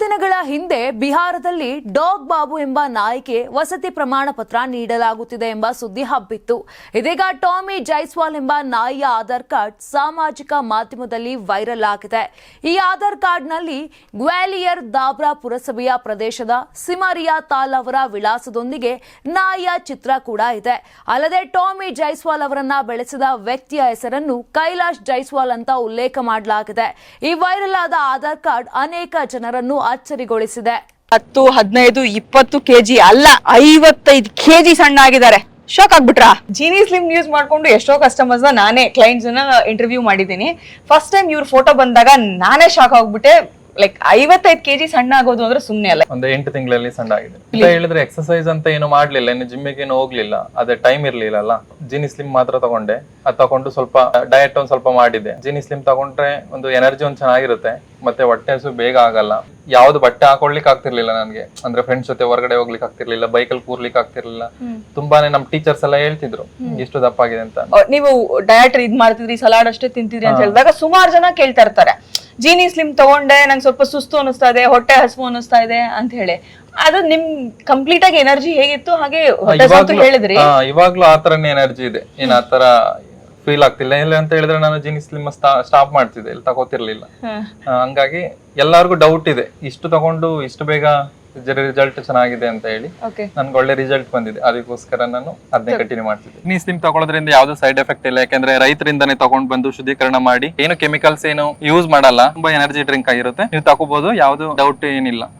ದಿನಗಳ ಹಿಂದೆ ಬಿಹಾರದಲ್ಲಿ ಡಾಗ್ ಬಾಬು ಎಂಬ ನಾಯಿಗೆ ವಸತಿ ಪ್ರಮಾಣ ಪತ್ರ ನೀಡಲಾಗುತ್ತಿದೆ ಎಂಬ ಸುದ್ದಿ ಹಬ್ಬಿತ್ತು. ಇದೀಗ ಟಾಮಿ ಜೈಸ್ವಾಲ್ ಎಂಬ ನಾಯಿಯ ಆಧಾರ್ ಕಾರ್ಡ್ ಸಾಮಾಜಿಕ ಮಾಧ್ಯಮದಲ್ಲಿ ವೈರಲ್ ಆಗಿದೆ. ಈ ಆಧಾರ್ ಕಾರ್ಡ್ನಲ್ಲಿ ಗ್ವಾಲಿಯರ್ ದಾಬ್ರಾ ಪುರಸಭೆಯ ಪ್ರದೇಶದ ಸಿಮರಿಯಾ ತಾಲ್ ಅವರ ವಿಳಾಸದೊಂದಿಗೆ ನಾಯಿಯ ಚಿತ್ರ ಕೂಡ ಇದೆ. ಅಲ್ಲದೆ ಟಾಮಿ ಜೈಸ್ವಾಲ್ ಅವರನ್ನ ಬೆಳೆಸಿದ ವ್ಯಕ್ತಿಯ ಹೆಸರನ್ನು ಕೈಲಾಶ್ ಜೈಸ್ವಾಲ್ ಅಂತ ಉಲ್ಲೇಖ ಮಾಡಲಾಗಿದೆ. ಈ ವೈರಲ್ ಆದ ಆಧಾರ್ ಕಾರ್ಡ್ ಅನೇಕ ಜನರನ್ನು ಅಚ್ಚರಿಗೊಳಿಸಿದೆ ಹತ್ತು ಹದಿನೈದು ಇಪ್ಪತ್ತು ಕೆಜಿ ಅಲ್ಲ ಐವತ್ತೈದು ಕೆಜಿ ಸಣ್ಣ ಆಗಿದ್ದಾರೆ. ಶಾಕ್ ಆಗ್ಬಿಟ್ರಾ? ಜೀನಿ ಸ್ಲಿಮ್ ಯೂಸ್ ಮಾಡ್ಕೊಂಡು ಎಷ್ಟೋ ಕಸ್ಟಮರ್ಸ್ ನಾನೇ ಕ್ಲೈಂಟ್ಸ್ ಇಂಟರ್ವ್ಯೂ ಮಾಡಿದ್ದೀನಿ. ಫಸ್ಟ್ ಟೈಮ್ ಇವ್ರ ಫೋಟೋ ಬಂದಾಗ ನಾನೇ ಶಾಕ್ ಆಗ್ಬಿಟ್ಟೆ. ಲೈಕ್ ಐವತ್ತೈದು ಕೆಜಿ ಸಣ್ಣ ಆಗೋದು ಅಂದ್ರೆ ಸುಮ್ಮನೆ ಅಲ್ಲ. ಒಂದು ಎಂಟು ತಿಂಗಳಲ್ಲಿ ಸಣ್ಣ ಆಗಿದೆ. ಇಲ್ಲ ಹೇಳಿದ್ರೆ ಎಕ್ಸರ್ಸೈಸ್ ಅಂತ ಏನು ಮಾಡ್ಲಿಲ್ಲ ಇನ್ನು ಜಿಮ್ಮಿಗೆ ಏನು ಹೋಗ್ಲಿಲ್ಲ ಅದೇ ಟೈಮ್ ಇರ್ಲಿಲ್ಲಲ್ಲ. ಜಿನಿ ಸ್ಲಿಮ್ ಮಾತ್ರ ತಗೊಂಡೆ. ಅದ್ ತಗೊಂಡು ಸ್ವಲ್ಪ ಡಯಟ್ ಒಂದ್ ಸ್ವಲ್ಪ ಮಾಡಿದೆ. ಜಿನಿ ಸ್ಲಿಮ್ ತಗೊಂಡ್ರೆ ಒಂದು ಎನರ್ಜಿ ಒಂದ್ ಚೆನ್ನಾಗಿರುತ್ತೆ ಮತ್ತೆ ಹೊಟ್ಟೆ ಹಸು ಬೇಗ ಆಗಲ್ಲ. ಯಾವ್ದು ಬಟ್ಟೆ ಹಾಕೊಳ್ಲಿಕ್ಕೆ ಆಗ್ತಿರ್ಲಿಲ್ಲ ನನ್ಗೆ. ಅಂದ್ರೆ ಫ್ರೆಂಡ್ಸ್ ಜೊತೆ ಹೊರಗಡೆ ಹೋಗ್ಲಿಕ್ಕೆ ಆಗ್ತಿರ್ಲಿಲ್ಲ ಬೈಕಲ್ಲಿ ಕೂರ್ಲಿಕ್ಕೆ ಆಗ್ತಿರ್ಲಿಲ್ಲ. ತುಂಬಾನೇ ನಮ್ ಟೀಚರ್ಸ್ ಎಲ್ಲ ಹೇಳ್ತಿದ್ರು ಇಷ್ಟು ದಪ್ಪ ಆಗಿದೆ ಅಂತ ನೀವು ಡಯಟ್ ಇದ್ ಮಾಡ್ತಿದ್ರಿ ಸಲಾಡ್ ಅಷ್ಟೇ ತಿಂತಿದ್ರಿ ಅಂತ ಹೇಳಿದಾಗ ಸುಮಾರು ಜನ ಕೇಳ್ತಾ ಇರ್ತಾರೆ. ಜೀನಿ ಸ್ಲಿಮ್ ತಗೊಂಡೆ ನಂಗೆ ಸ್ವಲ್ಪ ಸುಸ್ತು ಅನಿಸ್ತಾ ಇದೆ ಹೊಟ್ಟೆ ಹಸಿವು ಅನಿಸ್ತಾ ಇದೆ ಅಂತ ಹೇಳಿ. ಅದು ನಿಮ್ ಕಂಪ್ಲೀಟ್ ಆಗಿ ಎನರ್ಜಿ ಹೇಗಿತ್ತು? ಹಾಗೆ ಹೊಟ್ಟೆ ಹೇಳಿದ್ರಿ. ಆ, ಇವಾಗ್ಲೂ ಆತರನೇ ಎನರ್ಜಿ ಇದೆ. ಏನ್ ಆತರ ಫೀಲ್ ಆಗ್ತಿಲ್ಲ. ಇಲ್ಲ ಅಂತ ಹೇಳಿದ್ರೆ ನಾನು ಜೀನಿ ಸ್ಲಿಮ್ ಸ್ಟಾಪ್ ಮಾಡ್ತಿದ್ದೆ. ಇಲ್ಲಿ ತಗೋತಿರ್ಲಿಲ್ಲ. ಆ, ಹಂಗಾಗಿ ಎಲ್ಲಾರ್ಗು ಡೌಟ್ ಇದೆ. ಇಷ್ಟು ತಗೊಂಡು ಇಷ್ಟು ಬೇಗ ರಿಸಲ್ಟ್ ಚೆನ್ನಾಗಿದೆ ಅಂತ ಹೇಳಿ ಓಕೆ ನನ್ಗೆ ಒಳ್ಳೆ ರಿಸಲ್ಟ್ ಬಂದಿದೆ. ಅದಕ್ಕೋಸ್ಕರ ನಾನು ಅದನ್ನೇ ಕಂಟಿನ್ಯೂ ಮಾಡ್ತಿದ್ದೆ ನೀಸ್ ಸ್ಲಿಮ್ ತಗೊಳೋದ್ರಿಂದ ಯಾವ್ದು ಸೈಡ್ ಎಫೆಕ್ಟ್ ಇಲ್ಲ. ಯಾಕಂದ್ರೆ ರೈತರಿಂದಾನೇ ತಗೊಂಡ್ ಬಂದು ಶುದ್ಧೀಕರಣ ಮಾಡಿ ಏನು ಕೆಮಿಕಲ್ಸ್ ಏನು ಯೂಸ್ ಮಾಡಲ್ಲ ತುಂಬಾ ಎನರ್ಜಿ ಡ್ರಿಂಕ್ ಆಗಿರುತ್ತೆ. ನೀವು ತಗೋಬಹುದು ಯಾವ್ದು ಡೌಟ್ ಏನಿಲ್ಲ.